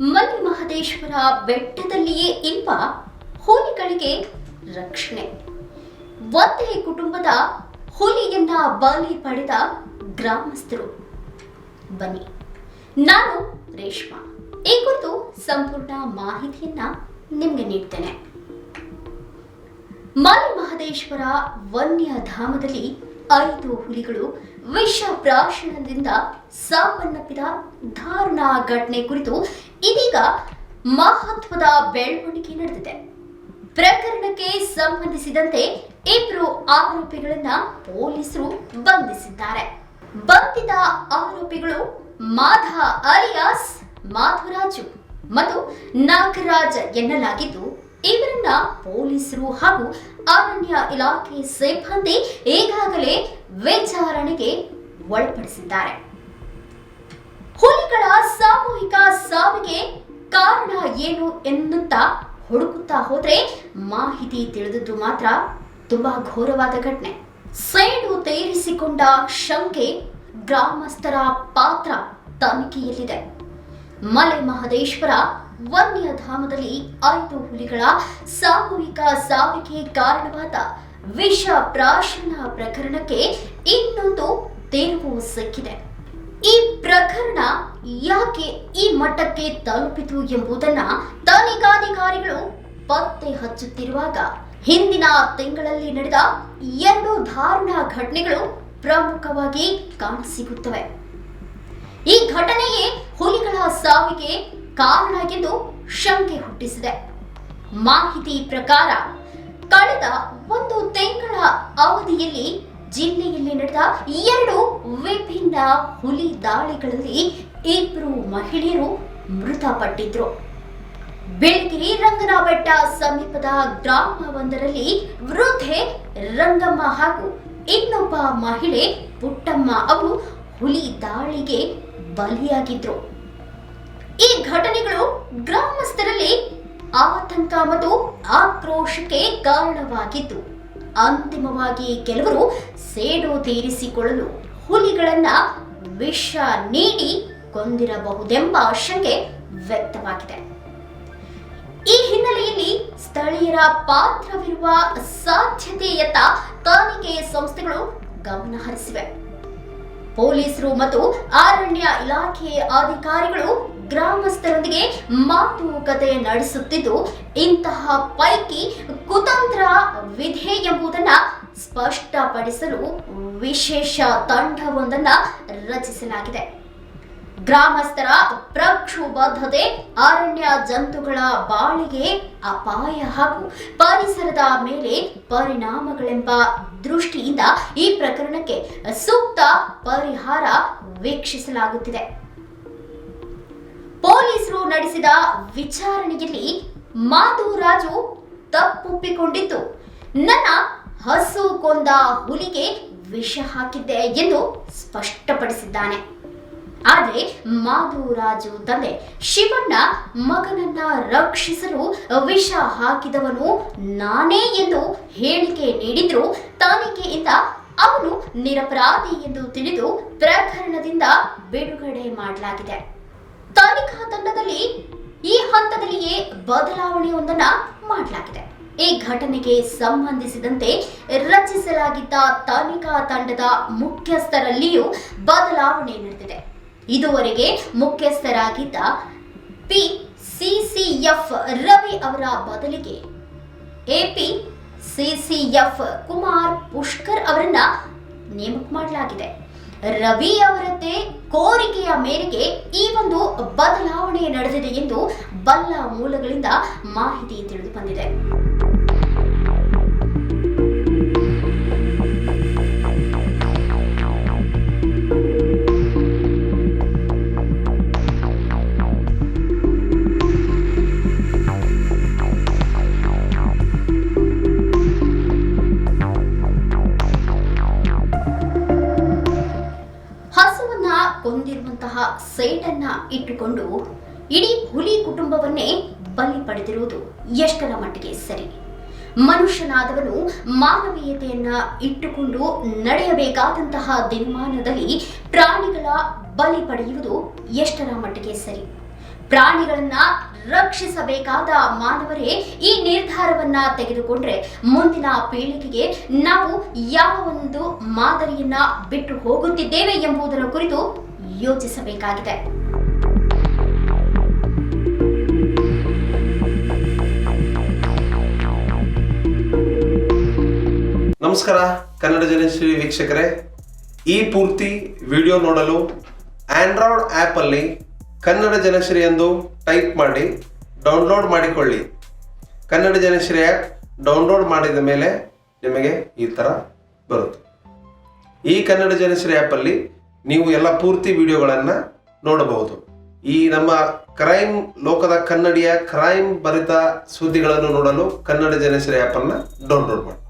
ಮಲ್ಲಿ ಮಹದೇಶ್ವರ ಬೆಟ್ಟದಲ್ಲಿಯೇ ಇರುವ ಹುಲಿಗಳಿಗೆ ರಕ್ಷಣೆ. ಒಂದೇ ಕುಟುಂಬದ ಹುಲಿಯನ್ನ ಬಲಿ ಪಡೆದ ಗ್ರಾಮಸ್ಥರು. ಬನ್ನಿ, ನಾನು ರೇಷ್ಮಾ. ಈ ಕುರಿತು ಸಂಪೂರ್ಣ ಮಾಹಿತಿಯನ್ನ ನಿಮಗೆ ನೀಡ್ತೇನೆ. ಮಲ್ಲಿ ಮಹದೇಶ್ವರ ವನ್ಯಧಾಮದಲ್ಲಿ ಐದು ಹುಲಿಗಳು ವಿಷ ಪ್ರಾಶನದಿಂದ ಸಾವನ್ನಪ್ಪಿದ ದಾರುಣ ಘಟನೆ ಕುರಿತು ಇದೀಗ ಮಹತ್ವದ ಬೆಳವಣಿಗೆ ನಡೆದಿದೆ. ಪ್ರಕರಣಕ್ಕೆ ಸಂಬಂಧಿಸಿದಂತೆ ಇಬ್ಬರು ಆರೋಪಿಗಳನ್ನ ಪೊಲೀಸರು ಬಂಧಿಸಿದ್ದಾರೆ. ಬಂಧಿತ ಆರೋಪಿಗಳು ಮಾಧ ಅಲಿಯಾಸ್ ಮಾಧವರಾಜು ಮತ್ತು ನಾಗರಾಜ್ ಎನ್ನಲಾಗಿದ್ದು ಇವರನ್ನ ಪೊಲೀಸರು ಹಾಗೂ ಅರಣ್ಯ ಇಲಾಖೆ ಸಿಬ್ಬಂದಿ ಈಗಾಗಲೇ ವಿಚಾರಣೆಗೆ ಒಳಪಡಿಸಿದ್ದಾರೆ. ಹುಲಿಗಳ ಸಾಮೂಹಿಕ ಸಾವಿಗೆ ಕಾರಣ ಏನು ಎನ್ನುತ್ತ ಹುಡುಕುತ್ತಾ ಹೋದ್ರೆ ಮಾಹಿತಿ ತಿಳಿದದ್ದು ಮಾತ್ರ ತುಂಬಾ ಘೋರವಾದ ಘಟನೆ. ಸೇಡು ತೇರಿಸಿಕೊಂಡ ಶಂಕೆ ಗ್ರಾಮಸ್ಥರ ಪಾತ್ರ ತನಿಖೆಯಲ್ಲಿದೆ. ಮಲೆ ಮಹದೇಶ್ವರ ವನ್ಯಧಾಮದಲ್ಲಿ ಐದು ಹುಲಿಗಳ ಸಾಮೂಹಿಕ ಸಾವಿಗೆ ಕಾರಣವಾದ ವಿಷ ಪ್ರಾಶನ ಪ್ರಕರಣಕ್ಕೆ ಇನ್ನೊಂದು ತೆರವು ಸಿಕ್ಕಿದೆ. ಈ ಪ್ರಕರಣ ಯಾಕೆ ಈ ಮಟ್ಟಕ್ಕೆ ತಲುಪಿತು ಎಂಬುದನ್ನ ತನಿಖಾಧಿಕಾರಿಗಳು ಪತ್ತೆ ಹಚ್ಚುತ್ತಿರುವಾಗ ಹಿಂದಿನ ತಿಂಗಳಲ್ಲಿ ನಡೆದ ಎರಡು ದಾರುಣ ಘಟನೆಗಳು ಪ್ರಮುಖವಾಗಿ ಕಾಣಸಿಗುತ್ತವೆ. ಈ ಘಟನೆಯೇ ಹುಲಿಗಳ ಸಾವಿಗೆ ಕಾರಣ ಎಂದು ಶಂಕೆ ಹುಟ್ಟಿಸಿದೆ. ಮಾಹಿತಿ ಪ್ರಕಾರ, ಕಳೆದ ಒಂದು ತಿಂಗಳ ಅವಧಿಯಲ್ಲಿ ಜಿಲ್ಲೆಯಲ್ಲಿ ನಡೆದ ಎರಡು ವಿಭಿನ್ನ ಹುಲಿ ದಾಳಿಗಳಲ್ಲಿ ಇಬ್ಬರು ಮಹಿಳೆಯರು ಮೃತಪಟ್ಟಿದ್ರು. ಬೆಳಗಿರಿ ರಂಗನಬೆಟ್ಟ ಸಮೀಪದ ಗ್ರಾಮವೊಂದರಲ್ಲಿ ವೃದ್ಧೆ ರಂಗಮ್ಮ ಹಾಗೂ ಇನ್ನೊಬ್ಬ ಮಹಿಳೆ ಪುಟ್ಟಮ್ಮ ಅವರು ಹುಲಿ ದಾಳಿಗೆ ಬಲಿಯಾಗಿದ್ರು. ಈ ಘಟನೆಗಳು ಗ್ರಾಮಸ್ಥರಲ್ಲಿ ಆತಂಕ ಮತ್ತು ಆಕ್ರೋಶಕ್ಕೆ ಕಾರಣವಾಗಿದ್ದು, ಅಂತಿಮವಾಗಿ ಕೆಲವರು ಸೇಡು ತೀರಿಸಿಕೊಳ್ಳಲು ಹುಲಿಗಳನ್ನ ವಿಷ ನೀಡಿ ಕೊಂದಿರಬಹುದೆಂಬ ಶಂಕೆ ವ್ಯಕ್ತವಾಗಿದೆ. ಈ ಹಿನ್ನೆಲೆಯಲ್ಲಿ ಸ್ಥಳೀಯರ ಪಾತ್ರವಿರುವ ಸಾಧ್ಯತೆಯತ್ತ ತನಿಖೆ ಸಂಸ್ಥೆಗಳು ಗಮನ ಹರಿಸಿವೆ. ಪೊಲೀಸರು ಮತ್ತು ಅರಣ್ಯ ಇಲಾಖೆ ಅಧಿಕಾರಿಗಳು ಗ್ರಾಮಸ್ಥರೊಂದಿಗೆ ಮಾತುಕತೆ ನಡೆಸುತ್ತಿದ್ದು, ಇಂತಹ ಪೈಕಿ ಕುತಂತ್ರ ವಿಧೆ ಎಂಬುದನ್ನ ಸ್ಪಷ್ಟಪಡಿಸಲು ವಿಶೇಷ ತಂಡವೊಂದನ್ನ ರಚಿಸಲಾಗಿದೆ. ಗ್ರಾಮಸ್ಥರ ಪ್ರಕ್ಷುಬದ್ಧತೆ ಅರಣ್ಯ ಜಂತುಗಳ ಬಾಳಿಗೆ ಅಪಾಯ ಹಾಗೂ ಪರಿಸರದ ಮೇಲೆ ಪರಿಣಾಮಗಳೆಂಬ ದೃಷ್ಟಿಯಿಂದ ಈ ಪ್ರಕರಣಕ್ಕೆ ಸೂಕ್ತ ಪರಿಹಾರ ವೀಕ್ಷಿಸಲಾಗುತ್ತಿದೆ. ಪೊಲೀಸರು ನಡೆಸಿದ ವಿಚಾರಣೆಯಲ್ಲಿ ಮಾಧುರಾಜು ತಪ್ಪೊಪ್ಪಿಕೊಂಡಿದ್ದು, ನನ್ನ ಹಸು ಕೊಂದ ಹುಲಿಗೆ ವಿಷ ಹಾಕಿದ್ದೆ ಎಂದು ಸ್ಪಷ್ಟಪಡಿಸಿದ್ದಾನೆ. ಆದರೆ ಮಾಧುರಾಜು ತಂದೆ ಶಿವಣ್ಣ ಮಗನನ್ನ ರಕ್ಷಿಸಲು ವಿಷ ಹಾಕಿದವನು ನಾನೇ ಎಂದು ಹೇಳಿಕೆ ನೀಡಿದ್ರು. ತನಿಖೆಯಿಂದ ಅವನು ನಿರಪರಾಧಿ ಎಂದು ತಿಳಿದು ಪ್ರಕರಣದಿಂದ ಬಿಡುಗಡೆ ಮಾಡಲಾಗಿದೆ. ತನಿಖಾ ತಂಡದಲ್ಲಿ ಈ ಹಂತದಲ್ಲಿಯೇ ಬದಲಾವಣೆಯೊಂದನ್ನ ಮಾಡಲಾಗಿದೆ. ಈ ಘಟನೆಗೆ ಸಂಬಂಧಿಸಿದಂತೆ ರಚಿಸಲಾಗಿದ್ದ ತನಿಖಾ ತಂಡದ ಮುಖ್ಯಸ್ಥರಲ್ಲಿಯೂ ಬದಲಾವಣೆ ನಡೆದಿದೆ. ಇದುವರೆಗೆ ಮುಖ್ಯಸ್ಥರಾಗಿದ್ದ ಪಿ ಸಿಸಿಎಫ್ ರವಿ ಅವರ ಬದಲಿಗೆ ಎಪಿ ಸಿಸಿಎಫ್ ಕುಮಾರ್ ಪುಷ್ಕರ್ ಅವರನ್ನ ನೇಮಕ ಮಾಡಲಾಗಿದೆ. ರವಿ ಅವರದ್ದೇ ಕೋರಿಕೆಯ ಮೇರೆಗೆ ಈ ಒಂದು ಬದಲಾವಣೆ ನಡೆದಿದೆ ಎಂದು ಬಲ್ಲ ಮೂಲಗಳಿಂದ ಮಾಹಿತಿ ತಿಳಿದು ಬಂದಿದೆ. ಕೊಂದಿರುವಂತಹ ಸೈಟನ್ನ ಇಟ್ಟುಕೊಂಡು ಇಡೀ ಹುಲಿ ಕುಟುಂಬವನ್ನೇ ಬಲಿ ಪಡೆದಿರುವುದು ಎಷ್ಟರ ಮಟ್ಟಿಗೆ ಸರಿ? ಮನುಷ್ಯನಾದವನು ಮಾನವೀಯತೆಯನ್ನ ಇಟ್ಟುಕೊಂಡು ನಡೆಯಬೇಕಾದಂತಹ ದಿನಮಾನದಲ್ಲಿ ಪ್ರಾಣಿಗಳ ಬಲಿ ಪಡೆಯುವುದು ಎಷ್ಟರ ಮಟ್ಟಿಗೆ ಸರಿ? ಪ್ರಾಣಿಗಳನ್ನ ರಕ್ಷಿಸಬೇಕಾದ ಮಾನವರೇ ಈ ನಿರ್ಧಾರವನ್ನ ತೆಗೆದುಕೊಂಡ್ರೆ ಮುಂದಿನ ಪೀಳಿಗೆಗೆ ನಾವು ಯಾವ ಒಂದು ಮಾದರಿಯನ್ನ ಬಿಟ್ಟು ಹೋಗುತ್ತಿದ್ದೇವೆ ಎಂಬುದರ ಕುರಿತು ಯೋಚಿಸಬೇಕಾಗಿದೆ ನಮಸ್ಕಾರ, ಕನ್ನಡ ಜನಶ್ರೀ ವೀಕ್ಷಕರೇ. ಈ ಪೂರ್ತಿ ವಿಡಿಯೋ ನೋಡಲು ಆಂಡ್ರಾಯ್ಡ್ ಆ್ಯಪಲ್ಲಿ ಕನ್ನಡ ಜನಶ್ರೀ ಎಂದು ಟೈಪ್ ಮಾಡಿ, ಡೌನ್ಲೋಡ್ ಮಾಡಿಕೊಳ್ಳಿ. ಕನ್ನಡ ಜನಶ್ರೀ ಆ್ಯಪ್ ಡೌನ್ಲೋಡ್ ಮಾಡಿದ ಮೇಲೆ ನಿಮಗೆ ಈ ಥರ ಬರುತ್ತೆ. ಈ ಕನ್ನಡ ಜನಶ್ರೀ ಆ್ಯಪಲ್ಲಿ ನೀವು ಎಲ್ಲ ಪೂರ್ತಿ ವಿಡಿಯೋಗಳನ್ನು ನೋಡಬಹುದು. ಈ ನಮ್ಮ ಕ್ರೈಮ್ ಲೋಕದ ಕನ್ನಡಿಯ ಕ್ರೈಮ್ ಭರಿತ ಸುದ್ದಿಗಳನ್ನು ನೋಡಲು ಕನ್ನಡ ಜನಶ್ರೀ ಆ್ಯಪನ್ನು ಡೌನ್ಲೋಡ್ ಮಾಡಿ